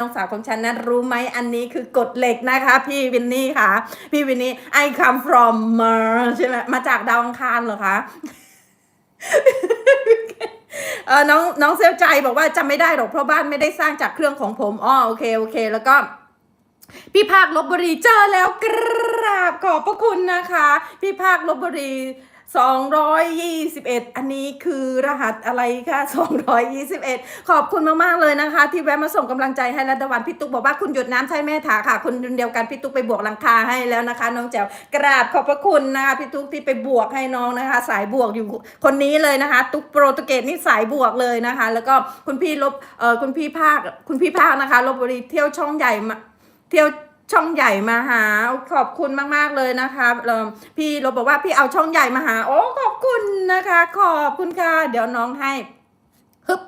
น้องสาวของฉันนะรู้ไหมอันนี้คือกฎเหล็กนะคะ พี่วินนี่ค่ะ พี่วินนี่ I come from Mars ใช่ไหมมาจากดาวอังคารเหรอคะเออน้องน้องเซลใจบอกว่าจำไม่ได้หรอกเพราะบ้านไม่ได้สร้างจากเครื่องของผมอ๋อโอเคโอเค แล้วก็พี่ภาคลบบุรีเจอแล้วกราบขอบพระคุณนะคะ พี่ภาคลบบุรี 221 อันนี้คือรหัสอะไรคะ221 ขอบคุณมาก ๆ เลยนะคะ ที่แวะมาส่งกำลังใจให้รัตวันพี่ตุ๊กบอกว่าคุณหยดน้ำใช่แม่ถาค่ะ คนเดียวกันพี่ตุ๊กไปบวกหลังคาให้แล้วนะคะ น้องแจ๋วกราบขอบพระคุณนะคะพี่ตุ๊กที่ไปบวกให้น้องนะคะ สายบวกอยู่คนนี้เลยนะคะ ตุ๊กโปรตุเกสนี่สายบวกเลยนะคะ แล้วก็คุณพี่ลบเออคุณพี่ภาคคุณพี่ภาคนะคะลบบุรีเที่ยวช่องใหญ่มาเที่ยว ช่องใหญ่มาหา ขอบคุณมาก ๆ เลยนะคะเอิ่มพี่เราบอกว่าพี่เอาช่องใหญ่มาหา โอ้ขอบคุณนะคะ ขอบคุณค่ะ เดี๋ยวน้องให้ฮึบ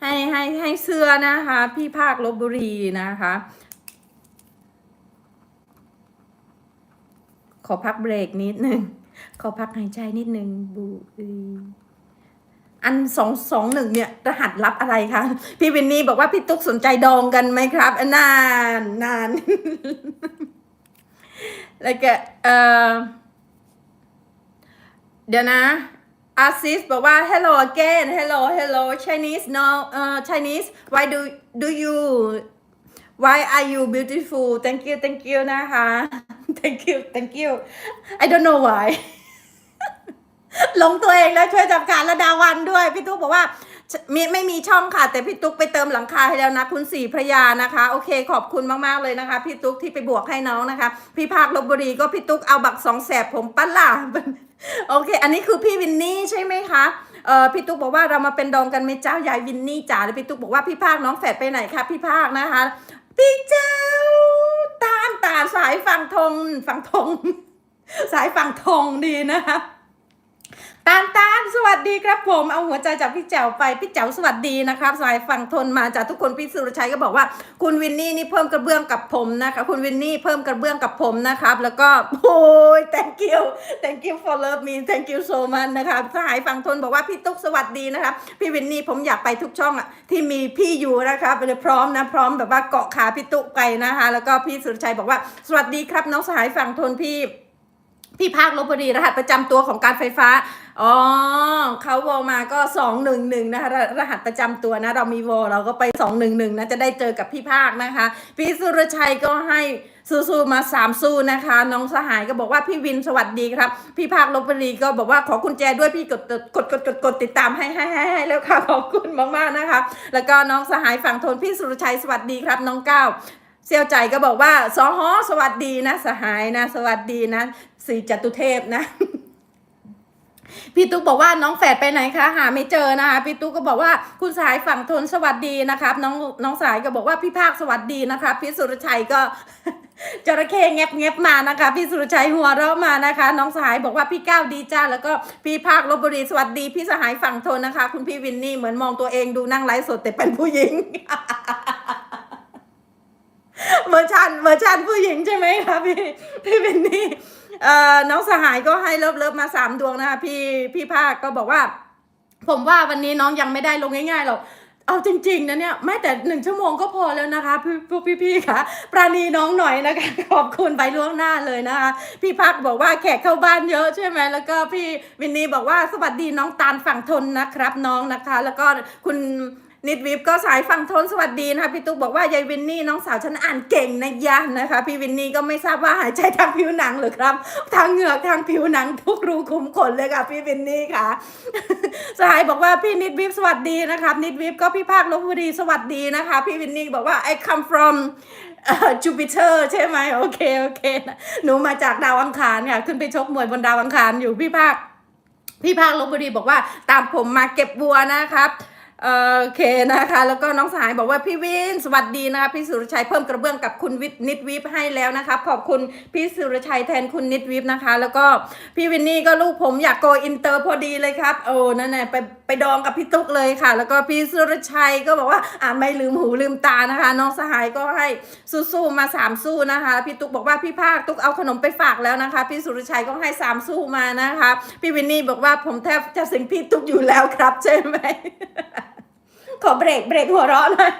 ให้ให้ให้เสื้อนะคะ พี่ภาคลบบุรีนะคะ ขอพักเบรกนิดนึงขอพักหายใจนิดนึงบุรี อันสองสองหนึ่งเนี่ยรหัสลับอะไรคะ พี่วินนี่บอกว่าพี่ตุ๊กสนใจดองกันไหมครับนานนานแล้วก็เออเดี๋ยวนะอาซิสบอกว่า hello again hello hello Chinese no เอ่อ Chinese why do do you why are you beautiful thank you thank you นะคะ thank you thank you I don't know why หลงตัวเองแล้วช่วยจับการระดาวันด้วย พี่ตุ๊กบอกว่ามีไม่มีช่องค่ะ แต่พี่ตุ๊กไปเติมหลังคาให้แล้วนะ คุณสีพระยานะคะ โอเคขอบคุณมากๆเลยนะคะ พี่ตุ๊กที่ไปบวกให้น้องนะคะ พี่ภาคลบบุรีก็พี่ตุ๊กเอาบักสองแสบผมปั้นล่ะโอเค อันนี้คือพี่วินนี่ใช่ไหมคะเออพี่ตุ๊กบอกว่าเรามาเป็นดองกันไหมเจ้ายายวินนี่จ๋าแล้วพี่ตุ๊กบอกว่าพี่ภาคน้องแฝดไปไหนคะพี่ภาคนะคะ พี่เจ้าตามตาสายฝั่งทงฝั่งทง สายฝั่งทงดีนะคะ ตานตานสวัสดีครับผม เอาหัวใจจากพี่แจ๋วไป พี่แจ๋วสวัสดีนะครับสายฝั่งทนมาจากทุกคนพี่สุรชัยก็บอกว่า คุณวินนี่นี่เพิ่มกระเบื้องกับผมนะคะคุณวินนี่เพิ่มกระเบื้องกับผมนะครับแล้วก็โอ้ย thank you thank you for love me thank you so much นะครับสายฝั่งทนบอกว่าพี่ตุ๊กสวัสดีนะครับพี่วินนี่ผมอยากไปทุกช่องอะที่มีพี่อยู่นะครับเลยพร้อมนะพร้อมแบบว่าเกาะขาพี่ตุ๊กไปนะคะ แล้วก็พี่สุรชัยบอกว่าสวัสดีครับน้องสายฝั่งทนพี่ พี่ภาคลบบุรีรหัสประจำตัวของการไฟฟ้า อ๋อเขาวอมาก็สองหนึ่งหนึ่งนะคะรหัสประจำตัวนะ เรามีวอเราก็ไปสองหนึ่งหนึ่งนะจะได้เจอกับพี่ภาคนะคะ พี่สุรชัยก็ให้สู้ๆมาสามสู้นะคะ น้องสหายก็บอกว่าพี่วินสวัสดีครับ พี่ภาคลบบุรีก็บอกว่าขอกุญแจด้วยพี่กดกดกดกดกดติดตามให้ให้ให้ให้แล้วค่ะขอบคุณมากๆนะคะ แล้วก็น้องสหายฝั่งทนพี่สุรชัยสวัสดีครับน้องก้าว เซียวใจก็บอกว่าสอฮอสวัสดีนะ สหายนะ สวัสดีนะสีจตุเทพนะ พี่ตุ๊กบอกว่าน้องแฝดไปไหนคะ หาไม่เจอนะคะพี่ตุ๊กก็บอกว่าคุณสายฝั่งทนสวัสดีนะครับ น้องน้องสายก็บอกว่าพี่ภาคสวัสดีนะครับพี่สุรชัยก็จระเข้เงียบเงียบมานะคะ พี่สุรชัยหัวเราะมานะคะ น้องสหายบอกว่าพี่ก้าวดีจ้าแล้วก็พี่ภาคลบบุรีสวัสดี พี่สหายฝั่งทนนะคะ คุณพี่วินนี่เหมือนมองตัวเองดูนั่งไลฟ์สดแต่เป็นผู้หญิง เวอร์ชันเวอร์ชันผู้หญิงใช่ไหมคะพี่พี่วินนี่เอ่อน้องสหายก็ให้เลิฟเลิฟมาสามดวงนะคะพี่พี่ภาคก็บอกว่า ผมว่าวันนี้น้องยังไม่ได้ลงง่ายๆหรอกเอาจริงๆนะเนี่ยไม่แต่หนึ่งชั่วโมงก็พอแล้วนะคะพี่พวกพี่ๆค่ะปราณีน้องหน่อยนะคะขอบคุณไปล่วงหน้าเลยนะคะ พี่พักบอกว่าแขกเข้าบ้านเยอะใช่ไหมแล้วก็พี่วินนี่บอกว่าสวัสดีน้องตาลฝั่งทนนะครับน้องนะคะ แล้วก็คุณ นิดวิบก็สายฝั่งทนสวัสดีนะคะพี่ตุ๊กบอกว่ายายวินนี่น้องสาวฉันอ่านเก่งนะยะนะคะ พี่วินนี่ก็ไม่ทราบว่าหายใจทางผิวหนังหรือครับทางเหงือกทางผิวหนังทุกรูขุมขนเลยค่ะ พี่วินนี่ค่ะสายบอกว่าพี่นิดวิบสวัสดีนะครับนิดวิบก็พี่ภาคลบบุรีสวัสดีนะคะ พี่วินนี่บอกว่า I come from จูปิเตอร์ใช่ไหมโอเคโอเคหนูมาจากดาวอังคารเนี่ยขึ้นไปชกมวยบนดาวอังคารอยู่พี่ภาคพี่ภาคลบบุรีบอกว่าตามผมมาเก็บบัวนะครับ โอเคนะคะ แล้วก็น้องสหายบอกว่าพี่วินสวัสดีนะคะพี่สุรชัยเพิ่มกระเบื้องกับคุณวิทนิดวิบให้แล้วนะคะขอบคุณพี่สุรชัยแทนคุณนิดวิบนะคะ แล้วก็พี่วินนี่ก็ลูกผมอยากโกอินเตอร์พอดีเลยครับโอ้นั่นแหละไปไปดองกับพี่ตุ๊กเลยค่ะ แล้วก็พี่สุรชัยก็บอกว่าอ่าไม่ลืมหูลืมตานะคะ น้องสหายก็ให้สู้ๆมาสามสู้นะคะพี่ตุ๊กบอกว่าพี่ภาคตุ๊กเอาขนมไปฝากแล้วนะคะ พี่สุรชัยก็ให้สามสู้มานะคะ พี่วินนี่บอกว่าผมแทบจะสิงพี่ตุ๊กอยู่แล้วครับใช่ไหม ขอเบรกเบรกหัวเราะหน่อย